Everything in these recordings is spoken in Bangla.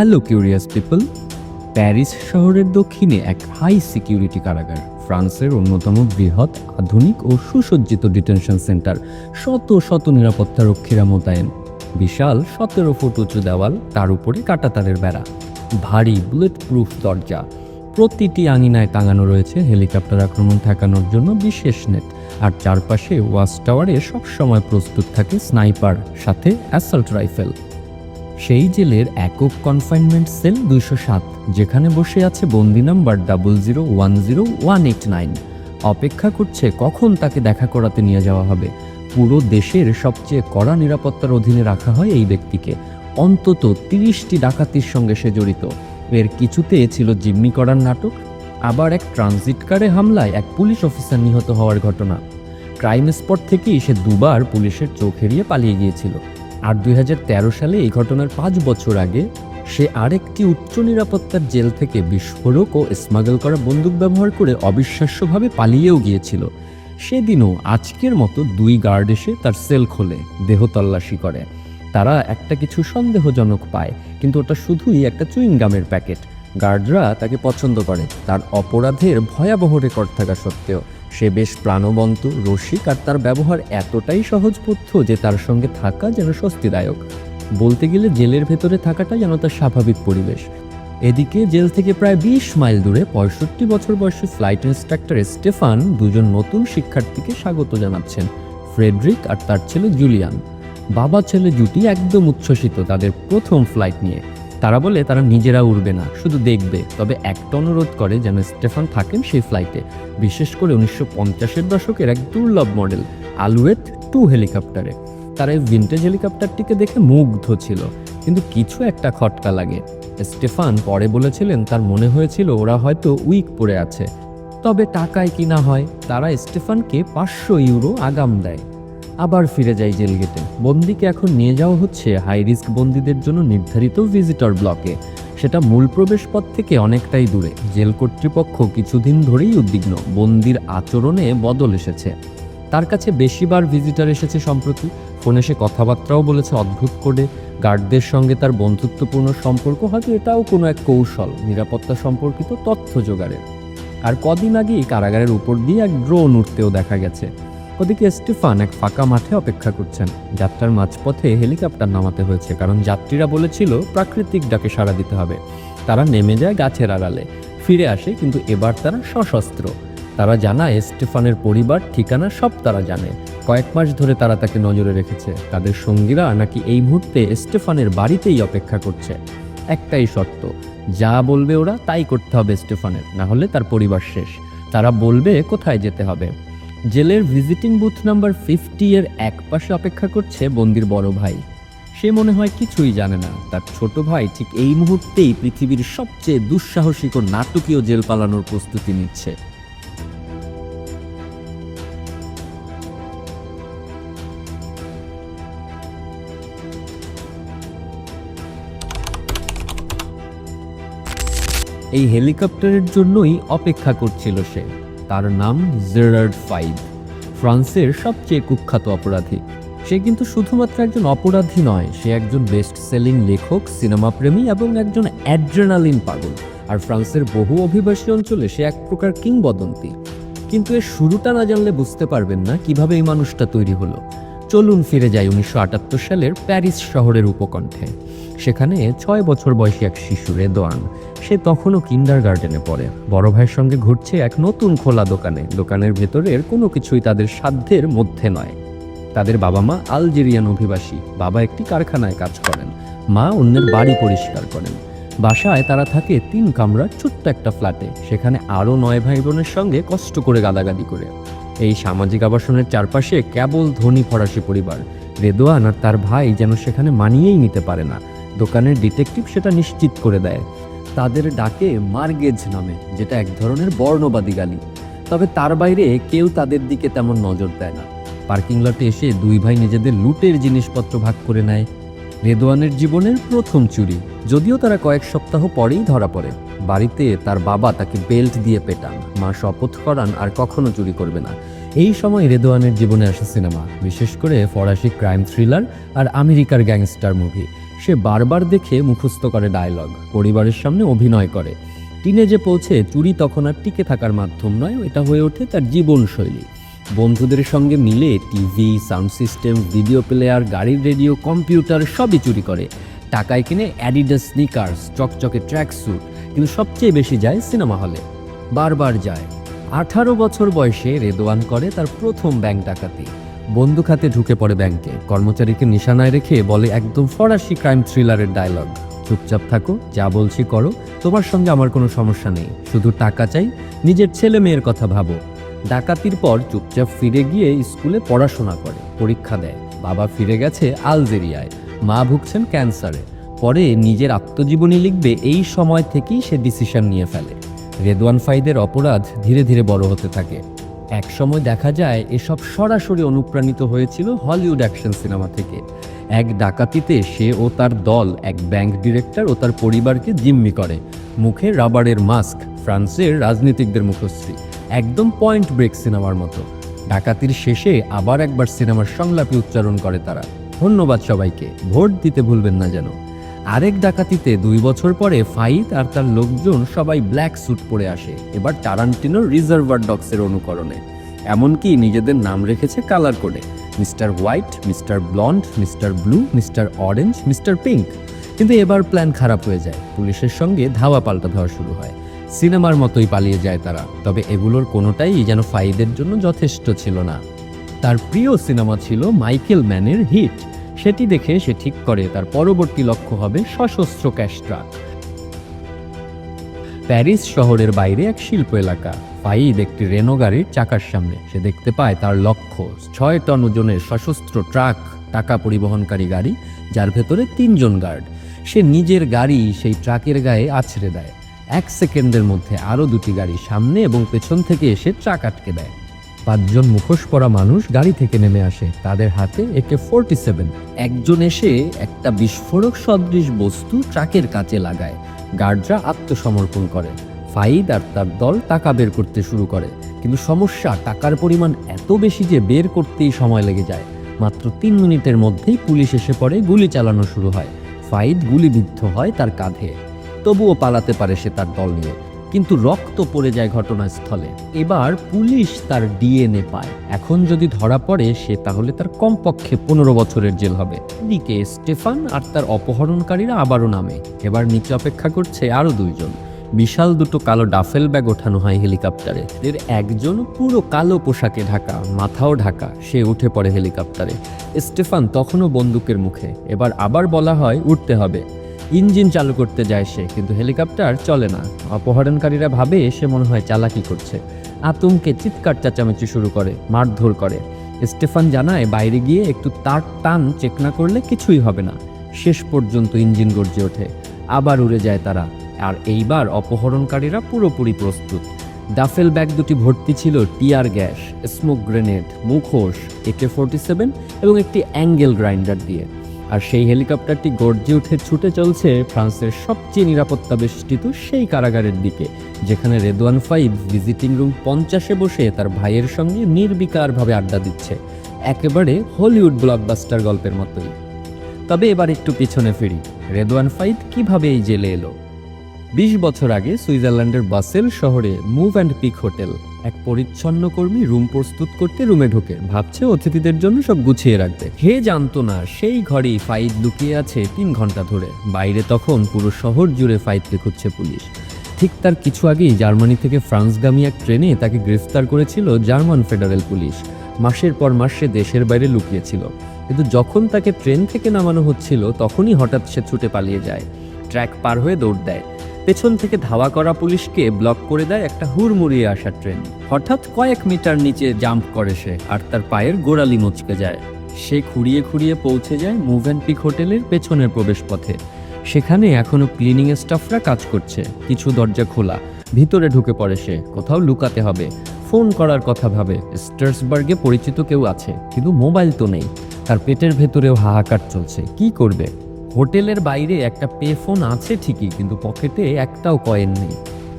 হ্যালো কিউরিয়াস পিপল প্যারিস শহরের দক্ষিণে এক হাই সিকিউরিটি কারাগার, ফ্রান্সের অন্যতম বৃহৎ, আধুনিক ও সুসজ্জিত ডিটেনশন সেন্টার শত শত নিরাপত্তা রক্ষীরা মোতায়েন। বিশাল সতেরো ফুট উঁচু দেওয়াল, তার উপরে কাটাতারের বেড়া। ভারী বুলেট প্রুফ দরজা। প্রতিটি আঙিনায় টাঙানো রয়েছে হেলিকপ্টার আক্রমণ ঠেকানোর জন্য বিশেষ নেট আর চারপাশে ওয়াচ টাওয়ারে সবসময় প্রস্তুত থাকে স্নাইপার, সাথে অ্যাসাল্ট রাইফেল সেই জেলের একক কনফাইনমেন্ট সেল দুইশো সাত, যেখানে বসে আছে বন্দি number double zero one zero one eight nine অপেক্ষা করছে কখন তাকে দেখা করাতে নিয়ে যাওয়া হবে। পুরো দেশের সবচেয়ে কড়া নিরাপত্তার অধীনে রাখা হয় এই ব্যক্তিকে। অন্তত তিরিশটি ডাকাতির সঙ্গে সে জড়িত। এর কিছুতে ছিল জিম্মি করার নাটক, আবার এক ট্রানজিট কারে হামলায় এক পুলিশ অফিসার নিহত হওয়ার ঘটনা। ক্রাইম স্পট থেকেই সে দুবার পুলিশের চোখ এড়িয়ে পালিয়ে গিয়েছিল। আর দুই হাজার তেরো সালে এই ঘটনার পাঁচ বছর আগে সে আরেকটি উচ্চ নিরাপত্তার জেল থেকে বিস্ফোরক ও স্মাগল করা বন্দুক ব্যবহার করে অবিশ্বাস্যভাবে পালিয়েও গিয়েছিল। সেদিনও আজকের মতো দুই গার্ড এসে তার সেল খোলে, দেহ তল্লাশি করে। তারা একটা কিছু সন্দেহজনক পায়, কিন্তু ওটা শুধুই একটা চুইংগামের প্যাকেট। গার্ডরা তাকে পছন্দ করে, তার অপরাধের ভয়াবহ রেকর্ড থাকা সত্ত্বেও। সে বেশ প্রাণবন্ত, রসিক আর তার ব্যবহার এতটাই সহজবোধ্য যে তার সঙ্গে থাকা যেন স্বস্তিদায়ক। বলতে গেলে জেলের ভেতরে থাকাটা যেন তার স্বাভাবিক পরিবেশ। এদিকে জেল থেকে প্রায় বিশ মাইল দূরে পঁয়ষট্টি বছর বয়সী ফ্লাইট ইন্সট্রাক্টর স্টেফান দুজন নতুন শিক্ষার্থীকে স্বাগত জানাচ্ছেন, ফ্রেডরিক আর তার ছেলে জুলিয়ান। বাবা ছেলে জুটি একদম উচ্ছ্বসিত তাদের প্রথম ফ্লাইট নিয়ে। তারা বলে, তারা নিজেরা উড়বে না, শুধু দেখবে। তবে একটা অনুরোধ করে যেন স্টেফান থাকেন সেই ফ্লাইটে। বিশেষ করে উনিশশো পঞ্চাশের দশকের এক দুর্লভ মডেল আলুয়েট টু হেলিকপ্টারে। তারা এই ভিন্টেজ হেলিকপ্টারটিকে দেখে মুগ্ধ ছিল। কিন্তু কিছু একটা খটকা লাগে। স্টেফান পরে বলেছিলেন, তার মনে হয়েছিল ওরা হয়তো উইক পড়ে আছে। তবে টাকায় কি না হয়, তারা স্টেফানকে পাঁচশো ইউরো আগাম দেয়। আবার ফিরে যায় জেল গেটে। বন্দিকে এখন নিয়ে যাওয়া হচ্ছে হাই রিস্ক বন্দীদের জন্য নির্ধারিত ভিজিটর ব্লকে সেটা মূল প্রবেশ পথ থেকে অনেকটাই দূরে। জেল কর্তৃপক্ষ কিছুদিন ধরেই উদ্বিগ্ন। বন্দির আচরণে বদল এসেছে। তার কাছে বেশিবার ভিজিটার এসেছে সম্প্রতি। ফোনে সে কথাবার্তাও বলেছে অদ্ভুত করে। গার্ডদের সঙ্গে তার বন্ধুত্বপূর্ণ সম্পর্ক। হয়তো এটাও কোনো এক কৌশল। নিরাপত্তা সম্পর্কিত তথ্য জোগাড়ের। আর কদিন আগেই কারাগারের উপর দিয়ে এক ড্রোন উঠতেও দেখা গেছে। ওদিকে স্টিফান এক ফাঁকা মাঠে অপেক্ষা করছেন। যাত্রার মাঝপথে হেলিকপ্টার নামাতে হয়েছে, কারণ যাত্রীরা বলেছিল প্রাকৃতিক ডাকে সাড়া দিতে হবে। তারা নেমে যায় গাছের আড়ালে। ফিরে আসে, কিন্তু এবার তারা সশস্ত্র। তারা জানায়, স্টেফানের পরিবার, ঠিকানা সব তারা জানে। কয়েক মাস ধরে তারা তাকে নজরে রেখেছে। তাদের সঙ্গীরা নাকি এই মুহূর্তে স্টেফানের বাড়িতেই অপেক্ষা করছে। একটাই শর্ত, যা বলবে ওরা তাই করতে হবে স্টেফানের, না হলে তার পরিবার শেষ। তারা বলবে কোথায় যেতে হবে। জেলের ভিজিটিং বুথ নাম্বার ফিফটি এর এক পাশে অপেক্ষা করছে বন্দির বড় ভাই। সে মনে হয় কিছুই জানে না। তার ছোট ভাই ঠিক এই মুহূর্তেই পৃথিবীর সবচেয়ে দুঃসাহসিক ও নাটকীয় জেল পালানোর প্রস্তুতি নিচ্ছে। এই হেলিকপ্টারের জন্যই অপেক্ষা করছিল সে। তার নাম জেরার্ড ফাইভ। ফ্রান্সের সবচেয়ে কুখ্যাত অপরাধী। সে কিন্তু শুধুমাত্র একজন অপরাধী নয়, সে একজন বেস্ট সেলিং লেখক সিনেমা প্রেমী এবং একজন অ্যাড্রেনালিন পাগল। আর ফ্রান্সের বহু অভিবাসী অঞ্চলে সে এক প্রকার কিংবদন্তি। কিন্তু এর শুরুটা না জানলে বুঝতে পারবেন না কীভাবে এই মানুষটা তৈরি হলো। চলুন ফিরে যাই উনিশশো আটাত্তর সালের প্যারিস শহরের উপকণ্ঠে। সেখানে ছয় বছর বয়সী এক শিশু, রেদোয়ান। সে তখনও কিন্ডার গার্ডেনে পড়ে। বড় ভাইয়ের সঙ্গে ঘুরছে এক নতুন খোলা দোকানে। দোকানের ভেতরের কোনো কিছুই তাদের সাধ্যের মধ্যে নয়। তাদের বাবা মা আলজেরিয়ান অভিবাসী। বাবা একটি কারখানায় কাজ করেন। মা অন্যের বাড়ি পরিষ্কার করেন। বাসায় তারা থাকে তিন কামরার ছোট্ট একটা ফ্ল্যাটে। সেখানে আরও নয় ভাই বোনের সঙ্গে কষ্ট করে গাদাগাদি করে। এই সামাজিক আবাসনের চারপাশে কেবল ধনী ফরাসি পরিবার। রেদোয়ান আর তার ভাই যেন সেখানে মানিয়েই নিতে পারে না। দোকানের ডিটেকটিভ সেটা নিশ্চিত করে দেয়। তাদের ডাকে মার্গেজ নামে, যেটা এক ধরনের বর্ণবাদী গালি। তবে তার বাইরে কেউ তাদের দিকে তেমন নজর দেয় না। পার্কিং লটে এসে দুই ভাই নিজেদের লুটের জিনিসপত্র ভাগ করে নেয়। রেদোয়ানের জীবনের প্রথম চুরি, যদিও তারা কয়েক সপ্তাহ পরেই ধরা পড়ে। বাড়িতে তার বাবা তাকে বেল্ট দিয়ে পেটান। মা শপথ করান আর কখনো চুরি করবে না। এই সময় রেদোয়ানের জীবনে আসে সিনেমা, বিশেষ করে ফরাসি ক্রাইম থ্রিলার আর আমেরিকার গ্যাংস্টার মুভি। সে বারবার দেখে মুখস্থ করে ডায়লগ পরিবারের সামনে অভিনয় করে। টিনেজে পৌঁছে চুরি তখন আর টিকে থাকার মাধ্যম নয়, এটা হয়ে ওঠে তার জীবনশৈলী। বন্ধুদের সঙ্গে মিলে TV sound system video player গাড়ির রেডিও কম্পিউটার সবই চুরি করে। টাকায় কিনে অ্যাডিডাস স্নিকার্স চকচকে ট্র্যাক স্যুট কিন্তু সবচেয়ে বেশি যায় সিনেমা হলে বারবার যায়। আঠারো বছর বয়সে রেদোয়ান করে তার প্রথম ব্যাংক ডাকাতি। বন্দুক হাতে ঢুকে পড়ে ব্যাংকে। কর্মচারীকে নিশানায় রেখে বলে একদম ফরাসি ক্রাইম থ্রিলারের ডায়লগ। চুপচাপ থাকো, যা বলছি করো, তোমার সঙ্গে আমার কোনো সমস্যা নেই। শুধু টাকা চাই, নিজের ছেলে মেয়ের কথা ভাবো। ডাকাতির পর চুপচাপ ফিরে গিয়ে স্কুলে পড়াশোনা করে, পরীক্ষা দেয়। বাবা ফিরে গেছে আলজেরিয়ায়, মা ভুগছেন ক্যান্সারে। পরে নিজের আত্মজীবনী লিখবে এই সময় থেকেই সে ডিসিশন নিয়ে ফেলে। রেদওয়ান ফাইদের অপরাধ ধীরে ধীরে বড় হতে থাকে। এক সময় দেখা যায় এসব সরাসরি অনুপ্রাণিত হয়েছিল হলিউড অ্যাকশন সিনেমা থেকে। এক ডাকাতিতে সে ও তার দল, এক ব্যাংক ডিরেক্টর ও তার পরিবারকে জিম্মি করে। মুখে রাবারের মাস্ক, ফ্রান্সের রাজনীতিকদের মুখশ্রী। একদম পয়েন্ট ব্রেক সিনেমার মতো। ডাকাতির শেষে আবার একবার সিনেমার সংলাপে উচ্চারণ করে তারা। ধন্যবাদ সবাইকে, ভোট দিতে ভুলবেন না যেন। আরেক ডাকাতিতে দুই বছর পরে ফাইদ আর তার লোকজন সবাই ব্ল্যাক স্যুট পরে আসে। এবার টারান্টিনোর রিজার্ভার ডগসের অনুকরণে। এমনকি নিজেদের নাম রেখেছে কালার কোডে। Mister white, mister blonde, mister blue, mister orange, mister pink. কিন্তু এবার প্ল্যান খারাপ হয়ে যায়। পুলিশের সঙ্গে ধাওয়া পাল্টা ধাওয়া শুরু হয়। সিনেমার মতোই পালিয়ে যায় তারা। তবে এগুলোর কোনোটাই যেন ফাইদের জন্য যথেষ্ট ছিল না। তার প্রিয় সিনেমা ছিল মাইকেল ম্যানের হিট। সেটি দেখে সে ঠিক করে, তার পরবর্তী লক্ষ্য হবে সশস্ত্র ক্যাশ ট্রাক। প্যারিস শহরের বাইরে এক শিল্প এলাকা। ফাইদ একটি রেনো গাড়ির চাকার সামনে। সে দেখতে পায় তার লক্ষ্য, ছয় টন ওজনের সশস্ত্র ট্রাক, টাকা পরিবহনকারী গাড়ি, যার ভেতরে তিনজন গার্ড। সে নিজের গাড়ি সেই ট্রাকের গায়ে আছড়ে দেয়। এক সেকেন্ডের মধ্যে আরও দুটি গাড়ি সামনে এবং পেছন থেকে এসে ট্রাক আটকে দেয়। পাঁচজন মুখোশ পরা মানুষ গাড়ি থেকে নেমে আসে। তাদের হাতে একে ফোরটি সেভেন একজন এসে একটা বিস্ফোরক সদৃশ বস্তু ট্রাকের কাছে লাগায়। গার্ডরা আত্মসমর্পণ করে। ফাইদ আর তার দল টাকা বের করতে শুরু করে। কিন্তু সমস্যা, টাকার পরিমাণ এত বেশি যে বের করতেই সময় লেগে যায়। মাত্র তিন মিনিটের মধ্যেই পুলিশ এসে পড়ে, গুলি চালানো শুরু হয়। ফাইদ গুলিবিদ্ধ হয় তার কাঁধে। তবুও পালাতে পারে সে তার দল নিয়ে। কিন্তু রক্ত পড়ে যায় ঘটনাস্থলে। এবার পুলিশ তার ডিএনএ পায়। এখন যদি ধরা পড়ে, সে তাহলে তার কমপক্ষে পনেরো বছরের জেল হবে। দিকে স্টেফান আর তার অপহরণকারীরা আবারও নামে। এবার নিচে অপেক্ষা করছে আরও দুইজন। বিশাল দুটো কালো ডাফেল ব্যাগ ওঠানো হয় হেলিকপ্টারে। এর একজন পুরো কালো পোশাকে ঢাকা, মাথাও ঢাকা। সে উঠে পড়ে হেলিকপ্টারে। স্টেফান তখনও বন্দুকের মুখে। এবার আবার বলা হয়, উঠতে হবে। ইঞ্জিন চালু করতে যায় সে, কিন্তু হেলিকপ্টার চলে না। অপহরণকারীরা ভাবে সে মনে হয় চালাকি করছে। আতঙ্কে চিৎকার চেঁচামেচি শুরু করে, মারধর করে। স্টেফান জানায়, বাইরে গিয়ে একটু তার টান চেক না করলে কিছুই হবে না। শেষ পর্যন্ত ইঞ্জিন গর্জে ওঠে। আবার উড়ে যায় তারা। আর এইবার অপহরণকারীরা পুরোপুরি প্রস্তুত। ডাফেল ব্যাগ দুটি ভর্তি ছিল, টিয়ার গ্যাস, স্মোক গ্রেনেড, মুখোশ একে ফোরটি সেভেন এবং একটি অ্যাঙ্গেল গ্রাইন্ডার দিয়ে। আর সেই হেলিকপ্টারটি গর্জে উঠে ছুটে চলছে ফ্রান্সের সবচেয়ে নিরাপত্তা বেষ্টিত সেই কারাগারের দিকে, যেখানে রেদওয়ান ফাইভ ভিজিটিং রুম পঞ্চাশে বসে তার ভাইয়ের সঙ্গে নির্বিকারভাবে আড্ডা দিচ্ছে, একেবারে হলিউড ব্লকবাস্টার গল্পের মতোই। তবে এবার একটু পিছনে ফিরি, রেদওয়ান ফাইভ কীভাবে এই জেলে এলো? বিশ বছর আগে সুইজারল্যান্ডের বাসেল শহরে মুভ অ্যান্ড পিক হোটেল এক পরিচ্ছন্ন কর্মী রুম প্রস্তুত করতে রুমে ঢোকে। ভাবছে অতিথিদের জন্য সব গুছিয়ে রাখবে। হে জানতো না সেই ঘরেই ফাইদ লুকিয়ে আছে তিন ঘণ্টা ধরে। বাইরে তখন পুরো শহর জুড়ে ফাইদকে খুঁজছে পুলিশ। ঠিক তার কিছু আগেই জার্মানি থেকে ফ্রান্সগামী এক ট্রেনে তাকে গ্রেফতার করেছিল জার্মান ফেডারেল পুলিশ। মাসের পর মাস সে দেশের বাইরে লুকিয়েছিল। কিন্তু যখন তাকে ট্রেন থেকে নামানো হচ্ছিল, তখনই হঠাৎ সে ছুটে পালিয়ে যায়। ট্র্যাক পার হয়ে দৌড় দেয়। পেছন থেকে ধাওয়া করা পুলিশকে ব্লক করে দেয় একটা হুড়মুড়িয়ে আসা ট্রেন। হঠাৎ কয়েক মিটার নিচে জাম্প করে সে, আর তার পায়ের গোড়ালি মুচকে যায়। সে খুঁড়িয়ে খুঁড়িয়ে পৌঁছে যায় মুভ অ্যান্ড পিক হোটেলের পেছনের প্রবেশপথে। সেখানে এখনও ক্লিনিং স্টাফরা কাজ করছে, কিছু দরজা খোলা। ভিতরে ঢুকে পড়ে সে, কোথাও লুকাতে হবে। ফোন করার কথা ভাবে, স্টার্সবার্গে পরিচিত কেউ আছে, কিন্তু মোবাইল তো নেই। তার পেটের ভেতরেও হাহাকার চলছে, কি করবে? হোটেলের বাইরে একটা পে ফোন আছে ঠিকই, কিন্তু পকেটে একটাও কয়েন নেই।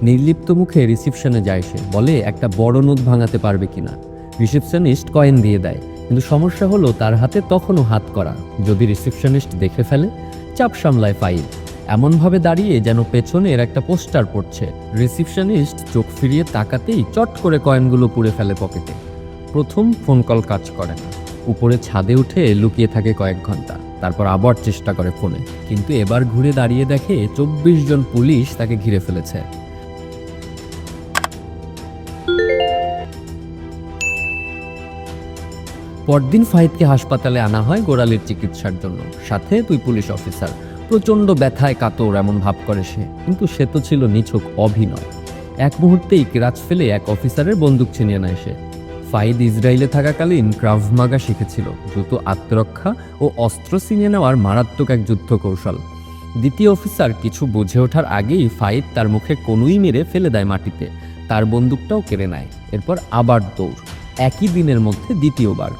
নির্লিপ্ত মুখে রিসিপশনে যায় সে, বলে একটা বড় নোট ভাঙাতে পারবে কিনা। রিসিপশনিস্ট কয়েন দিয়ে দেয়, কিন্তু সমস্যা হলো তার হাতে তখনও হাত করা। যদি রিসিপশনিস্ট দেখে ফেলে, চাপ সামলায় ফাইল। এমনভাবে দাঁড়িয়ে যেন পেছনের একটা পোস্টার পড়ছে। রিসিপশনিস্ট চোখ ফিরিয়ে তাকাতেই চট করে কয়েনগুলো পুড়ে ফেলে পকেটে। প্রথম ফোন কল কাজ করে না। উপরে ছাদে উঠে লুকিয়ে থাকে কয়েক ঘণ্টা। তারপর আবার চেষ্টা করে ফোনে। কিন্তু এবার ঘুরে দাঁড়িয়ে দেখে চব্বিশ জন পুলিশ তাকে ঘিরে ফেলেছে। পরদিন ফাহিদকে হাসপাতালে আনা হয় গোড়ালির চিকিৎসার জন্য। সাথে দুই পুলিশ অফিসার। প্রচণ্ড ব্যথায় কাতর এমন ভাব করে সে। কিন্তু সে তো ছিল নিছক অভিনয়। এক মুহূর্তেই কেরাচ ফেলে এক অফিসারের বন্দুক ছিনিয়ে নেয় সে। ফাইদ ইসরায়েলে থাকাকালীন ক্রাভমাগা শিখেছিল দ্রুত আত্মরক্ষা ও অস্ত্র ছিনিয়ে নেওয়ার মারাত্মক এক যুদ্ধ কৌশল দ্বিতীয় অফিসার কিছু বুঝে ওঠার আগেই ফাইদ তার মুখে কনুই মেরে ফেলে দেয় মাটিতে। তার বন্দুকটাও কেড়ে নেয়। এরপর আবার দৌড়। একই দিনের মধ্যে দ্বিতীয়বার।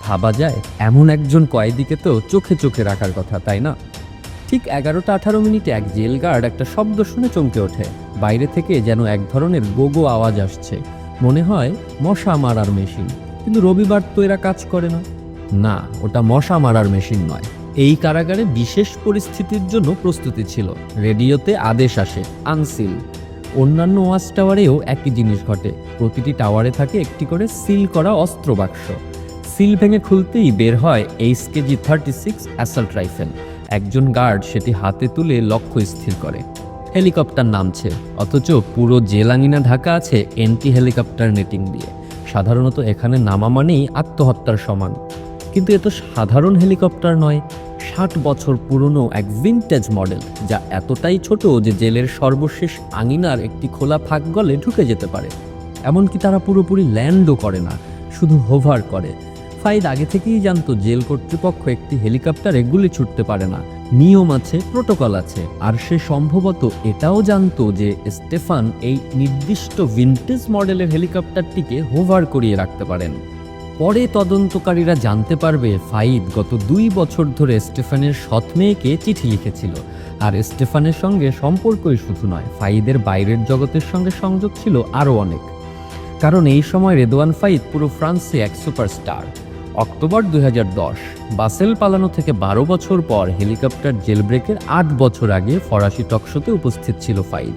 ভাবা যায়, এমন একজন কয়েদিকে তো চোখে চোখে রাখার কথা, তাই না? ঠিক এগারোটা আঠারো মিনিটে এক জেল গার্ড একটা শব্দ শুনে চমকে ওঠে। বাইরে থেকে যেন এক ধরনের গোগো আওয়াজ আসছে। মনে হয় মশা মারার মেশিন। কিন্তু রবিবার তো এরা কাজ করে না। না, ওটা মশা মারার মেশিন নয়। এই কারাগারে বিশেষ পরিস্থিতির জন্য প্রস্তুতি ছিল। রেডিওতে আদেশ আসে, আনসিল। অন্যান্য ওয়াচ টাওয়ারেও একই জিনিস ঘটে। প্রতিটি টাওয়ারে থাকে একটি করে সিল করা অস্ত্র বাক্স। সিল ভেঙে খুলতেই বের হয় H K G thirty six assault rifle. একজন গার্ড সেটি হাতে তুলে লক্ষ্য স্থির করে। হেলিকপ্টার নামছে। অথচ পুরো জেলাঙ্গিনা ঢাকা আছে এন্টি হেলিকপ্টার নেটিং দিয়ে। সাধারণত এখানে নামা মানেই আত্মহত্যার সমান। কিন্তু এ তো সাধারণ হেলিকপ্টার নয়, ষাট বছর পুরনো এক ভিনটেজ মডেল যা এতটাই ছোট যে জেলের সর্বশেষ আঙিনার একটি খোলা ফাঁক গলে ঢুকে যেতে পারে। এমনকি তারা পুরোপুরি ল্যান্ডও করে না, শুধু হোভার করে। ফাইদ আগে থেকেই জানতো জেল কর্তৃপক্ষ একটি হেলিকপ্টারে গুলি ছুটতে পারে না। নিয়ম আছে, প্রোটোকল আছে। আর সে সম্ভবত এটাও জানতো যে স্টেফান এই নির্দিষ্ট ভিনটেজ মডেলের হেলিকপ্টারটিকে হোভার করিয়ে রাখতে পারেন। পরে তদন্তকারীরা জানতে পারবে ফাইদ গত দুই বছর ধরে স্টেফানের সৎ মেয়েকে চিঠি লিখেছিল। আর স্টেফানের সঙ্গে সম্পর্কই শুধু নয়, ফাইদের বাইরের জগতের সঙ্গে সংযোগ ছিল আরও অনেক। কারণ এই সময় রেদওয়ান ফাইদ পুরো ফ্রান্সে এক সুপারস্টার। অক্টোবর দুই হাজার দশ, বাসেল পালানো থেকে বারো বছর পর হেলিকপ্টার জেলব্রেকের আট বছর আগে ফরাসি টকশোতে উপস্থিত ছিল ফাইদ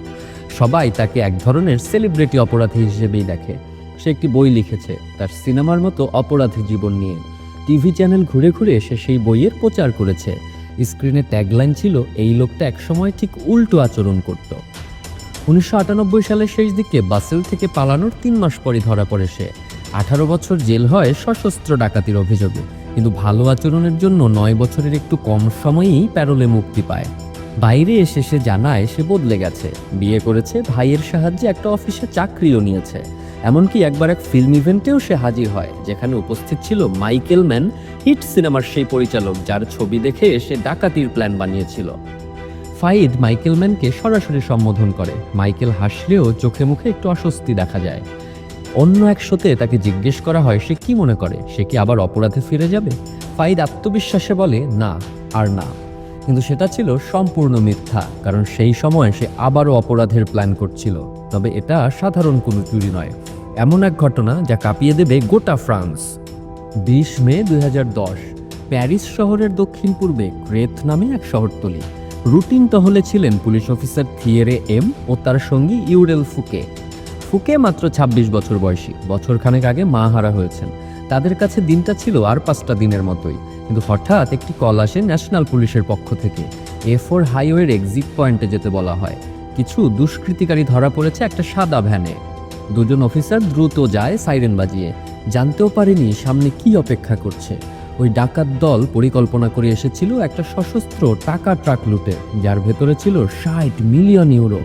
সবাই তাকে এক ধরনের সেলিব্রিটি অপরাধী হিসেবেই দেখে। সে একটি বই লিখেছে, তার সিনেমার মতো অপরাধী জীবন নিয়ে। টিভি চ্যানেল ঘুরে ঘুরে সে সেই বইয়ের প্রচার করেছে। স্ক্রিনে ট্যাগলাইন ছিল, এই লোকটা একসময় ঠিক উল্টো আচরণ করত। উনিশশো আটানব্বই সালের শেষ দিকে বাসেল থেকে পালানোর তিন মাস পরই ধরা পড়ে সে। আঠারো বছর জেল হয় সশস্ত্র ডাকাতির অভিযোগে। কিন্তু ভালো আচরণের জন্য নয় বছরের একটু কম সময়েই প্যারোলে মুক্তি পায়। বাইরে এসে সে জানায় সে বদলে গেছে। বিয়ে করেছে, ভাইয়ের সাহায্যে একটা অফিসে চাকরিও নিয়েছে। এমনকি একবার এক ফিল্ম ইভেন্টেও সে হাজির হয়, যেখানে উপস্থিত ছিল মাইকেল ম্যান, হিট সিনেমার সেই পরিচালক, যার ছবি দেখে সে ডাকাতির প্ল্যান বানিয়েছিল। ফাইদ মাইকেল ম্যানকে সরাসরি সম্বোধন করে। মাইকেল হাসলেও চোখে মুখে একটু অস্বস্তি দেখা যায়। অন্য এক শোতে তাকে জিজ্ঞেস করা হয়, সে কি মনে করে? সে কি আবার অপরাধে ফিরে যাবে? ফাইদ আত্মবিশ্বাসে বলে, না, আর না। কিন্তু সেটা ছিল সম্পূর্ণ মিথ্যা, কারণ সেই সময় সে আবারও অপরাধের প্ল্যান করছিল। তবে এটা সাধারণ কোনো চুরি নয়। এমন এক ঘটনা যা কাঁপিয়ে দেবে গোটা ফ্রান্স। বিশ মে দু হাজার দশ, প্যারিস শহরের দক্ষিণ পূর্বে ক্রেথ নামে এক শহরতলি। রুটিন টহলে ছিলেন পুলিশ অফিসার থিয়েরে এম ও তার সঙ্গী ইউরেল ফুকে। ফুকে মাত্র ২৬ বছর বয়সী। বছরখানেক আগে মা হারা হয়েছেন। তাদের কাছে দিনটা ছিল আর পাঁচটা দিনের মতোই। কিন্তু হঠাৎ একটি কল আসে ন্যাশনাল পুলিশের পক্ষ থেকে। এ ফোর হাইওয়ের এক্সিট পয়েন্টে যেতে বলা হয়। কিছু দুষ্কৃতিকারী ধরা পড়েছে একটা সাদা ভ্যানে। দুজন অফিসার দ্রুত যায় সাইরেন বাজিয়ে। জানতেও পারেনি সামনে কি অপেক্ষা করছে। ওই ডাকাত দল পরিকল্পনা করে এসেছিল একটা সশস্ত্র টাকা ট্রাক লুটে, যার ভেতরে ছিল ষাট মিলিয়ন ইউরো।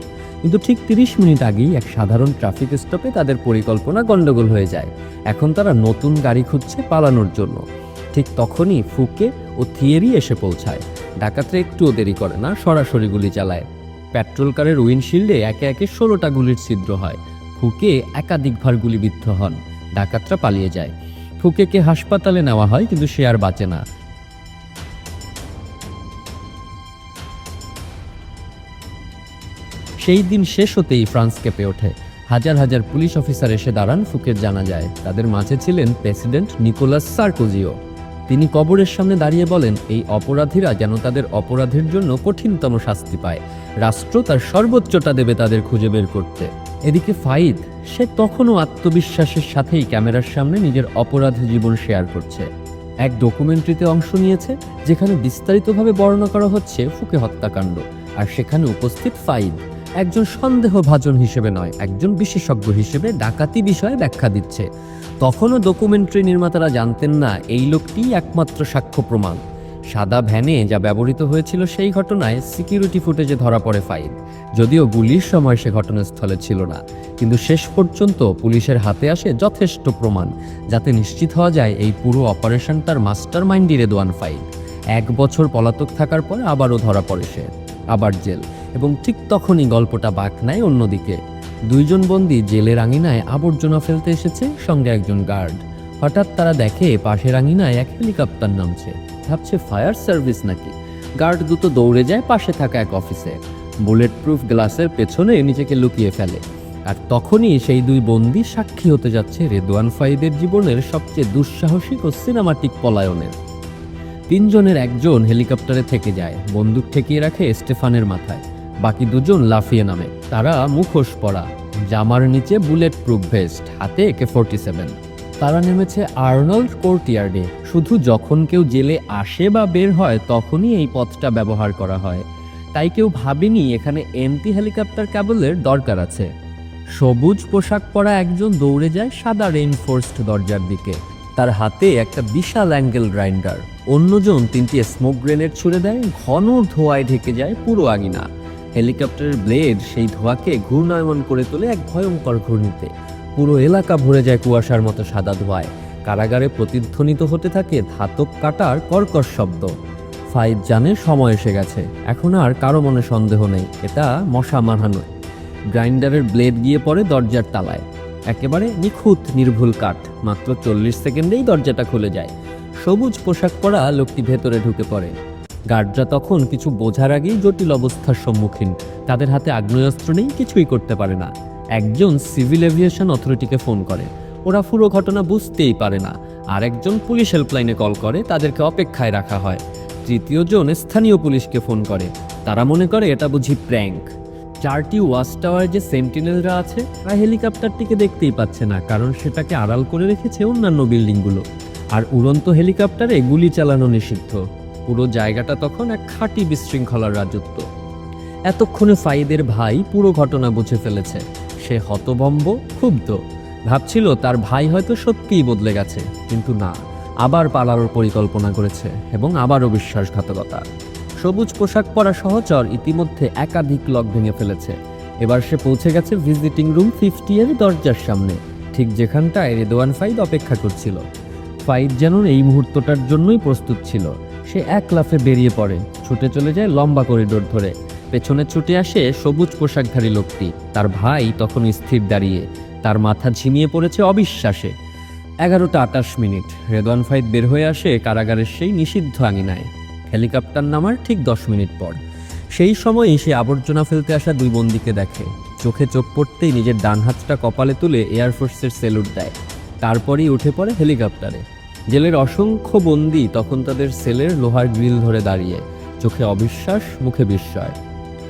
কিন্তু ঠিক তিরিশ মিনিট আগেই এক সাধারণ ট্রাফিক স্টপে তাদের পরিকল্পনা গণ্ডগোল হয়ে যায়। এখন তারা নতুন গাড়ি খুঁজছে পালানোর জন্য। ঠিক তখনই ফুকে ও থিয়েরি এসে পৌঁছায়। ডাকাতরা একটুও দেরি করে না, সরাসরি গুলি চালায়। পেট্রোল কারের উইন্ডশিল্ডে একে একে ষোলোটা গুলির ছিদ্র হয়। ফুকে একাধিকবার গুলিবিদ্ধ হন। ডাকাতরা পালিয়ে যায়। ফুকেকে হাসপাতালে নেওয়া হয়, কিন্তু সে আর বাঁচে না। সেই দিন শেষ হতেই ফ্রান্স কেঁপে ওঠে। হাজার হাজার পুলিশ অফিসার এসে দাঁড়ান, ফুকের জানা যায়। তাদের মাঝে ছিলেন প্রেসিডেন্ট নিকোলাস সার্কোজিও। তিনি কবরের সামনে দাঁড়িয়ে বলেন, এই অপরাধীরা যেন তাদের অপরাধের জন্য কঠিনতম শাস্তি পায়। রাষ্ট্র তার সর্বোচ্চটা দেবে তাদের খুঁজে বের করতে। এদিকে ফাইদ, সে তখনও আত্মবিশ্বাসের সাথেই ক্যামেরার সামনে নিজের অপরাধ জীবন শেয়ার করছে। এক ডকুমেন্ট্রিতে অংশ নিয়েছে, যেখানে বিস্তারিতভাবে বর্ণনা করা হচ্ছে ফুকে হত্যাকাণ্ড। আর সেখানে উপস্থিত ফাইদ। একজন সন্দেহভাজন হিসেবে নয়, একজন বিশেষজ্ঞ হিসেবে ডাকাতি বিষয়ে ব্যাখ্যা দিচ্ছে। তখনও ডকুমেন্টারি নির্মাতারা জানতেন না, এই লোকটি একমাত্র সাক্ষ্য প্রমাণ। সাদা ভ্যানে যা ব্যবহৃত হয়েছিল সেই ঘটনায় সিকিউরিটি ফুটেজে ধরা পড়ে ফাইদ। যদিও গুলির সময় সে ঘটনাস্থলে ছিল না, কিন্তু শেষ পর্যন্ত পুলিশের হাতে আসে যথেষ্ট প্রমাণ, যাতে নিশ্চিত হওয়া যায় এই পুরো অপারেশনটার মাস্টার মাইন্ডই রেদোয়ান ফাইদ। এক বছর পলাতক থাকার পর আবারও ধরা পড়ে সে। আবার জেল। এবং ঠিক তখনই গল্পটা বাঁক নেয় অন্যদিকে। দুইজন বন্দী জেলের আঙিনায় আবর্জনা ফেলতে এসেছে, সঙ্গে একজন গার্ড। হঠাৎ তারা দেখে পাশের আঙিনায় এক হেলিকপ্টার নামছে। ভাবছে, ফায়ার সার্ভিস নাকি? গার্ড দুটো দৌড়ে যায় পাশে থাকা এক অফিসে। বুলেট প্রুফ গ্লাসের পেছনে নিজেকে লুকিয়ে ফেলে। আর তখনই সেই দুই বন্দি সাক্ষী হতে যাচ্ছে রেদওয়ান ফাইদের জীবনের সবচেয়ে দুঃসাহসিক ও সিনেমাটিক পলায়নের। তিনজনের একজন হেলিকপ্টারে থেকে যায়, বন্দুক ঠেকিয়ে রাখে স্টেফানের মাথায়। বাকি দুজন লাফিয়ে নামে। তারা মুখোশ পরা, জামার নিচে বুলেট প্রুফ ভেস্ট, হাতে একে ফোরটি সেভেন তারা নেমেছে আর্নল্ড কোর্টিয়ার্ডে শুধু যখন কেউ জেলে আসে বা বের হয়, তখনই এই পথটা ব্যবহার করা হয়। তাই কেউ ভাবেনি এখানে এমটি হেলিকপ্টার ক্যাবলের দরকার আছে। সবুজ পোশাক পরা একজন দৌড়ে যায় সাদা রেইনফোর্সড দরজার দিকে। তার হাতে একটা বিশাল অ্যাঙ্গেল গ্রাইন্ডার অন্যজন তিনটি স্মোক গ্রেনেড ছুড়ে দেয়, ঘন ধোয়ায় ঢেকে যায় পুরো আঙিনা। হেলিকপ্টারের ব্লেড সেই ধোঁয়াকে ঘূর্ণায়মান করে তোলে এক ভয়ঙ্কর ঘূর্ণিতে। পুরো এলাকা ভরে যায় কুয়াশার মতো সাদা ধোঁয়ায়। কারাগারে প্রতিধ্বনিত হতে থাকে ধাতব কাটার কর্কশ শব্দ। ফাইভ জানে সময় এসে গেছে। এখন আর কারও মনে সন্দেহ নেই। এটা মশা মারানো। গ্রাইন্ডারের ব্লেড গিয়ে পড়ে দরজার তালায়। একেবারে নিখুঁত, নির্ভুল কাঠ। মাত্র চল্লিশ সেকেন্ডেই দরজাটা খুলে যায়। সবুজ পোশাক পরা লোকটি ভেতরে ঢুকে পড়ে। গার্ডরা তখন কিছু বোঝার আগেই জটিল অবস্থার সম্মুখীন। তাদের হাতে আগ্নেয়াস্ত্র নেই, কিছুই করতে পারে না। একজন সিভিল এভিয়েশন অথরিটিকে ফোন করে। ওরা পুরো ঘটনা বুঝতেই পারে না। আর একজন পুলিশ হেল্পলাইনে কল করে, তাদেরকে অপেক্ষায় রাখা হয়। তৃতীয় জন স্থানীয় পুলিশকে ফোন করে। তারা মনে করে এটা বুঝি প্র্যাঙ্ক। চারটি ওয়াচ টাওয়ার যে সেন্টিনেলরা আছে তারা হেলিকপ্টারটিকে দেখতেই পাচ্ছে না, কারণ সেটাকে আড়াল করে রেখেছে অন্যান্য বিল্ডিংগুলো। আর উড়ন্ত হেলিকপ্টারে গুলি চালানো নিষিদ্ধ। পুরো জায়গাটা তখন এক খাঁটি বিশৃঙ্খলার রাজত্ব। এতক্ষণে ফাইদের ভাই পুরো ঘটনা বুঝে ফেলেছে। সে হতভম্ব, ক্ষুব্ধ। ভাবছিল তার ভাই হয়তো সত্যিই বদলে গেছে, কিন্তু না, আবার পালানোর পরিকল্পনা করেছে এবং আবারও বিশ্বাসঘাতকতা। সবুজ পোশাক পরা সহচর ইতিমধ্যে একাধিক লক ভেঙে ফেলেছে। এবার সে পৌঁছে গেছে ভিজিটিং রুম ফিফটি এর দরজার সামনে, ঠিক যেখানটায় রেদোয়ান ফাইদ অপেক্ষা করছিল। ফাইদ যেন এই মুহূর্তটার জন্যই প্রস্তুত ছিল। সে এক লাফে বেরিয়ে পড়ে। ছুটে চলে যায় লম্বা করিডোর ধরে। পেছনে ছুটে আসে সবুজ পোশাকধারী লোকটি। তার ভাই তখন স্থির দাঁড়িয়ে। তার মাথা ঝিমিয়ে পড়েছে অবিশ্বাসে। এগারোটা আটাশ মিনিট। রেদওয়ান ফাইদ বের হয়ে আসে কারাগারের সেই নিষিদ্ধ আঙিনায়। হেলিকপ্টার নামার ঠিক দশ মিনিট পর। সেই সময়ই সে আবর্জনা ফেলতে আসা দুই বন্দিকে দেখে। চোখে চোখ পড়তেই নিজের ডান হাতটা কপালে তুলে এয়ারফোর্সের সেলুট দেয়। তারপরেই উঠে পড়ে হেলিকপ্টারে। জেলের অসংখ্য বন্দি তখন তাদের সেলের লোহার গ্রিল ধরে দাঁড়িয়ে, চোখে অবিশ্বাস, মুখে বিস্ময়।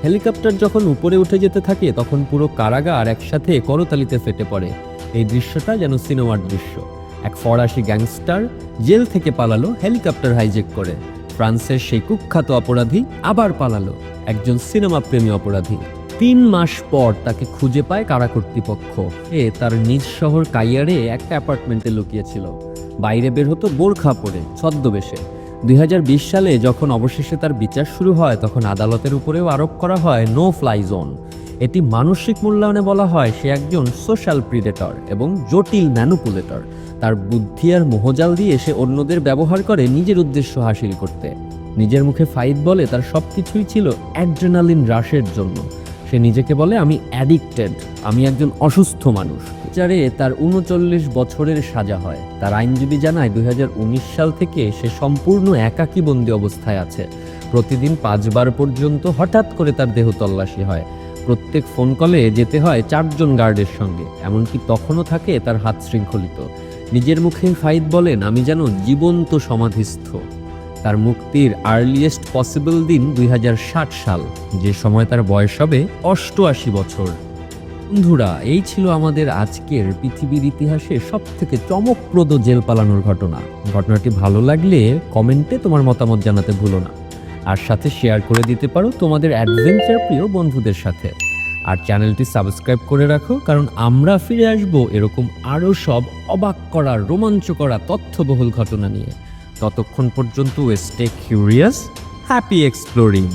হেলিকপ্টার যখন উপরে উঠে যেতে থাকে, তখন পুরো কারাগার একসাথে করতালিতে ফেটে পড়ে। এই দৃশ্যটা যেন সিনেমার দৃশ্য। এক ফরাসি গ্যাংস্টার জেল থেকে পালালো, হেলিকপ্টার হাইজেক করে। ফ্রান্সের সেই কুখ্যাত অপরাধী আবার পালালো, একজন সিনেমা প্রেমী অপরাধী। তিন মাস পর তাকে খুঁজে পায় কারা কর্তৃপক্ষ। এ তার নিজ শহর কাইয়ারে একটা অ্যাপার্টমেন্টে লুকিয়েছিল। বাইরে বের হতো বোরখা পরে, ছদ্মবেশে। দুই হাজার বিশ সালে যখন অবশেষে তার বিচার শুরু হয়, তখন আদালতের উপরেও আরোপ করা হয়, নো ফ্লাই জোন এটি মানসিক মূল্যায়নে বলা হয়, সে একজন সোশ্যাল প্রিডেটর এবং জটিল ম্যানুপুলেটর। তার বুদ্ধি আর মোহজাল দিয়ে সে অন্যদের ব্যবহার করে নিজের উদ্দেশ্য হাসিল করতে। নিজের মুখে ফাইদ বলে তার সব কিছুই ছিল অ্যাড্রেনালিন হ্রাসের জন্য। সে নিজেকে বলে, আমি অ্যাডিক্টেড, আমি একজন অসুস্থ মানুষ। বিচারে তার উনচল্লিশ বছরের সাজা হয়। তার আইনজীবী জানায়, দুই হাজার উনিশ সাল থেকে সে সম্পূর্ণ একাকী বন্দি অবস্থায় আছে। প্রতিদিন পাঁচবার পর্যন্ত হঠাৎ করে তার দেহ তল্লাশি হয়। প্রত্যেক ফোন কলে যেতে হয় চারজন গার্ডের সঙ্গে। এমনকি তখনও থাকে তার হাত শৃঙ্খলিত। নিজের মুখে ফাইদ বলেন, আমি যেন জীবন্ত সমাধিস্থ। তার মুক্তির আর্লিয়েস্ট পসিবল দিন দুই হাজার ষাট সাল। যে সময় তার বয়স হবে অষ্টআশি বছর। বন্ধুরা, এই ছিল আমাদের আজকের পৃথিবীর ইতিহাসে সব থেকে চমকপ্রদ জেল পালানোর ঘটনা। ঘটনাটি ভালো লাগলে কমেন্টে তোমার মতামত জানাতে ভুলো না। আর সাথে শেয়ার করে দিতে পারো তোমাদের অ্যাডভেঞ্চার প্রিয় বন্ধুদের সাথে। আর চ্যানেলটি সাবস্ক্রাইব করে রাখো, কারণ আমরা ফিরে আসব এরকম আরও সব অবাক করা, রোমাঞ্চ করা, তথ্যবহুল ঘটনা নিয়ে। ততক্ষণ পর্যন্ত স্টে কিউরিয়াস হ্যাপি এক্সপ্লোরিং